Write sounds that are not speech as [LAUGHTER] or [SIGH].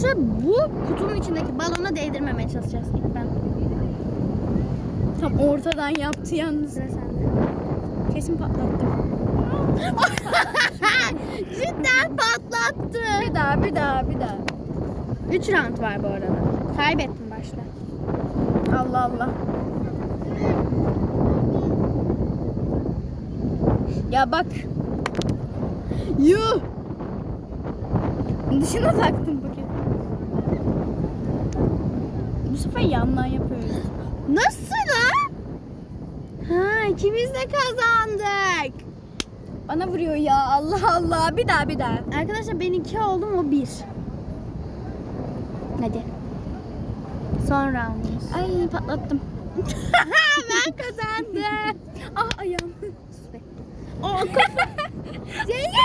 Arkadaşlar bu kutunun içindeki balona değdirmemeye çalışacağız ilk ben. Tam ortadan yaptı yalnız. Sıra sende. Kesin patlattım. [LAUGHS] Cidden patlattı. Bir daha bir daha bir daha. 3 round var bu arada. Kaybettim başta. Allah Allah. Ya bak. Yuh. Dışına taktım Bu sefer yandan yapıyoruz. Nasıl lan? Ha ikimiz de kazandık. Bana vuruyor ya Allah Allah. Bir daha bir daha. Arkadaşlar ben 2 oldum o 1. Hadi. Son roundumuz. Ay patlattım. [LAUGHS] ben kazandım. Ah ayağım. O kafa. [LAUGHS] Zeynep!